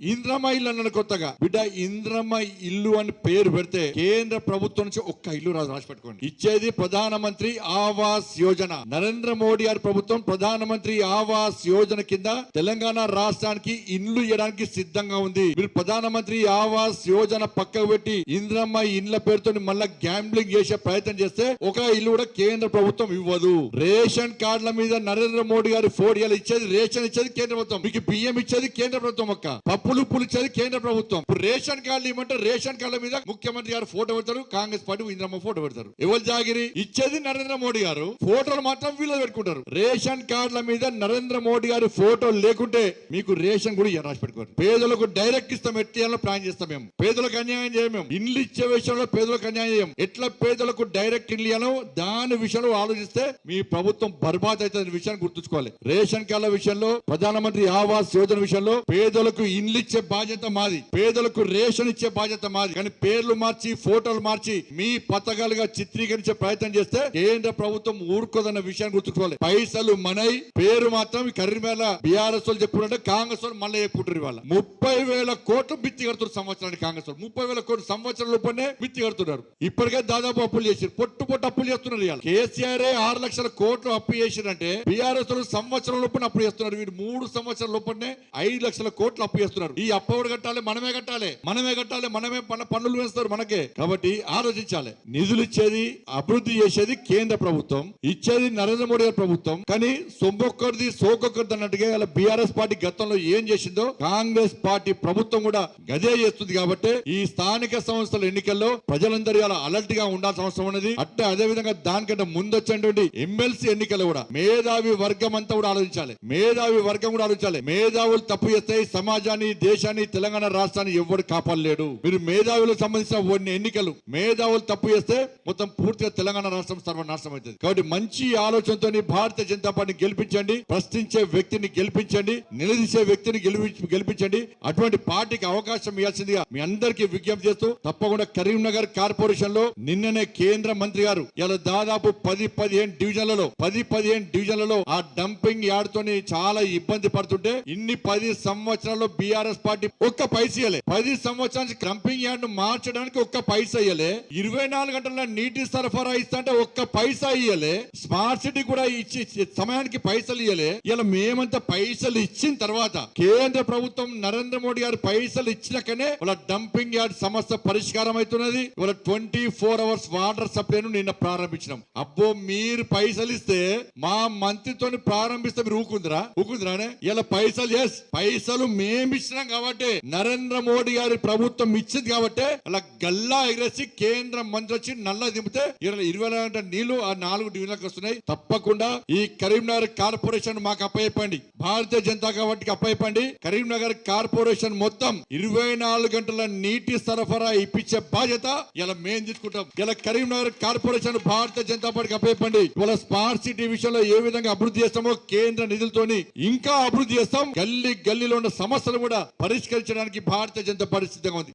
ఇంద్రమ్మ ఇల్లు అన్నాడు కొత్తగా. బిడ్డ ఇంద్రమ్మ ఇల్లు అని పేరు పెడితే కేంద్ర ప్రభుత్వం నుంచి ఒక్క ఇల్లు రాదు రాసి పెట్టుకోండి ఇచ్చేది ప్రధానమంత్రి ఆవాస్ యోజన. నరేంద్ర మోడీ గారి ప్రభుత్వం ప్రధానమంత్రి ఆవాస్ యోజన కింద తెలంగాణ రాష్ట్రానికి ఇల్లు ఇవ్వడానికి సిద్ధంగా ఉంది. మీరు ప్రధానమంత్రి ఆవాస్ యోజన పక్కకు పెట్టి ఇంద్రమ్మ ఇండ్ల పేరుతో మళ్ళా గ్యాంబ్లింగ్ చేసే ప్రయత్నం చేస్తే ఒక ఇల్లు కూడా కేంద్ర ప్రభుత్వం ఇవ్వదు. రేషన్ కార్డుల మీద నరేంద్ర మోడీ గారి ఫోర్ ఇచ్చేది రేషన్ ఇచ్చేది కేంద్ర ప్రభుత్వం. మీకు బియ్యం ఇచ్చేది కేంద్ర ప్రభుత్వం ఒక్క. పులుపులు ఉప్పులు కేంద్ర ప్రభుత్వం. ఇప్పుడు రేషన్ కార్డులు ఇవ్వమంటే రేషన్ కార్డుల మీద ముఖ్యమంత్రి గారు ఫోటో పెడతారు కాంగ్రెస్ పార్టీ ఇంద్రమ్మ ఫోటో పెడతారు. ఎవరు జాగిరి? ఇచ్చేది నరేంద్ర మోడీ గారు. ఫోటోలు మాత్రం వీళ్ళు పెట్టుకుంటారు. రేషన్ కార్డుల మీద నరేంద్ర మోడీ గారి ఫోటో లేకుంటే మీకు రేషన్ కూడా రాసి పెట్టుకోరు. పేదలకు డైరెక్ట్ ఇస్తాం ఎట్లా ప్లాన్ చేస్తాం మేము. పేదలకు అన్యాయం చేయము మేము. ఇచ్చే విషయంలో పేదలకు అన్యాయం చేయం. ఎట్లా పేదలకు డైరెక్ట్ ఇల్లు ఇవ్వాలో దాని విషయంలో ఆలోచిస్తే మీ ప్రభుత్వం బర్బాద్ అవుతుంది విషయాన్ని గుర్తుంచుకోవాలి. రేషన్ కార్డుల విషయంలో ప్రధానమంత్రి ఆవాస్ యోజన విషయంలో పేదలకు ఇండ్లు ఇచ్చే బాధ్యత మాది. పేదలకు రేషన్ ఇచ్చే బాధ్యత మాది. కానీ పేర్లు మార్చి ఫోటోలు మార్చి మీ పథకాలుగా చిత్రీకరించే ప్రయత్నం చేస్తే కేంద్ర ప్రభుత్వం ఊరుకోదన్న విషయాన్ని గుర్తుకోవాలి పైసలు మనై పేరు మాత్రం కరీంనగర్ బీఆర్ఎస్ వాళ్ళు చెప్పుకుంటే కాంగ్రెస్ వాళ్ళు మళ్ళీ చెప్పుకుంటారు ఇవాళ. ముప్పై వేల కోట్లు బిత్తి కడుతున్నారు సంవత్సరానికి కాంగ్రెస్ వాళ్ళు. ముప్పై వేల కోట్లు సంవత్సరం లోపలనే బిత్తి కడుతున్నారు. ఇప్పటికే దాదాపు అప్పులు చేసి పొట్టు పొట్టు అప్పులు చేస్తున్నారు ఇవాళ. కేసీఆర్ ఆరు లక్షల కోట్లు అప్పు చేసిరంటే బీఆర్ఎస్ వాళ్ళు సంవత్సరం లోపల అప్పు చేస్తున్నారు. వీరు మూడు సంవత్సరాల లోపలనే ఐదు లక్షల కోట్లు అప్పు చేస్తున్నారు ఈ అప్పవుడు కట్టాలి? మనమే కట్టాలి. మనమే కట్టాలి. మనమే పన్నులు వేస్తారు మనకే. కాబట్టి ఆలోచించాలి. నిధులు ఇచ్చేది అభివృద్ధి చేసేది కేంద్ర ప్రభుత్వం ఇచ్చేది నరేంద్ర మోడీ గారి ప్రభుత్వం. కానీ సొమ్మొక్కరిది సోకొక్కరిది అన్నట్టుగా ఇలా బీఆర్ఎస్ పార్టీ గతంలో ఏం చేసిందో కాంగ్రెస్ పార్టీ ప్రభుత్వం కూడా గదే చేస్తుంది కాబట్టి ఈ స్థానిక సంస్థల ఎన్నికల్లో ప్రజలందరూ ఇలా అలర్ట్గా ఉండాల్సిన అవసరం ఉన్నది. అట్టే అదే విధంగా దానికంటే ముందు వచ్చేటువంటి ఎమ్మెల్సీ ఎన్నికలు కూడా మేధావి వర్గం అంతా కూడా ఆలోచించాలి. మేధావి వర్గం కూడా ఆలోచించాలి. మేధావులు తప్పు చేస్తే సమాజాన్ని దేశాన్ని తెలంగాణ రాష్ట్రాన్ని ఎవరు కాపాడలేడు. మీరు మేధావులకు సంబంధించిన కొన్ని ఎన్నికలు. మేధావులు తప్పు చేస్తే మొత్తం పూర్తిగా తెలంగాణ రాష్ట్రం సర్వనాశనం అవుతుంది కాబట్టి మంచి ఆలోచనతో భారతీయ జనతా పార్టీని గెలిపించండి ప్రశ్నించే వ్యక్తిని గెలిపించండి నిలదీసే వ్యక్తిని గెలిపి గెలిపించండి. అటువంటి పార్టీకి అవకాశం ఇవ్వాల్సిందిగా మీ అందరికీ విజ్ఞప్తి చేస్తూ తప్పకుండా కరీంనగర్ కార్పొరేషన్లో నిన్ననే కేంద్ర మంత్రి గారు ఇలా దాదాపు పది పదిహేను డివిజన్లలో పది పదిహేను డివిజన్లలో ఆ డంపింగ్ యార్డ్ తోని చాలా ఇబ్బంది పడుతుంటే ఇన్ని పది సంవత్సరాల్లో బీఆర్ఎస్ పార్టీ ఒక్క పైస ఇయ్యలే. పది సంవత్సరానికి క్రంపింగ్ యార్డ్ మార్చడానికి ఒక్క పైస ఇయ్యలే. ఇరవై నాలుగు గంటల నీటి సరఫరా ఇస్తా ఒక్క పైసా ఇయ్యలే. స్మార్ట్ సిటీ కూడా ఇచ్చి సమయానికి పైసలు ఇయ్యలే. ఇలా మేమంతా పైసలు ఇచ్చిన తర్వాత కేంద్ర ప్రభుత్వం నరేంద్ర మోడీ గారు పైసలు ఇచ్చినాకనే వాళ్ళ డంపింగ్ యార్డ్ సమస్య పరిష్కారం అవుతున్నది. వాళ్ళ ట్వంటీ ఫోర్ అవర్స్ వాటర్ సప్లైను నిన్న ప్రారంభించినాం. అబ్బో మీరు పైసలు ఇస్తే మా మంత్రితో ప్రారంభిస్తే మీరు ఊకుందిరా ఊకుందిరానే ఇలా పైసలు ఎస్ పైసలు మేము ఇచ్చినాం కాబట్టి నరేంద్ర మోడీ గారి ప్రభుత్వం ఇచ్చింది కాబట్టి అలా గల్లా ఎగరేసి కేంద్ర మంత్రి వచ్చి నల్ల దింపితే ఇరవై ఇరవై నాలుగు గంటల నీళ్ళు ఆ నాలుగు డివిజన్లకు వస్తున్నాయి. తప్పకుండా ఈ కరీంనగర్ కార్పొరేషన్ మాకు అప్పయ్యండి భారతీయ జనతా కాబట్టి అప్పయ్యండి కరీంనగర్ కార్పొరేషన్ మొత్తం ఇరవై నాలుగు గంటల నీటి సరఫరా ఇప్పించే బాధ్యత ఇలా మేము తీసుకుంటాం. ఇలా కరీంనగర్ కార్పొరేషన్ భారతీయ జనతా పార్టీకి అప్పయ్యండి ఇవాళ స్మార్ట్ సిటీ విషయంలో ఏ విధంగా అభివృద్ధి చేస్తామో కేంద్ర నిధులతోని ఇంకా అభివృద్ధి చేస్తాం. గల్లీ గల్లీలో ఉన్న సమస్యలు కూడా కూడా పరిష్కరించడానికి భారతీయ జనతా పార్టీ సిద్ధంగా ఉంది.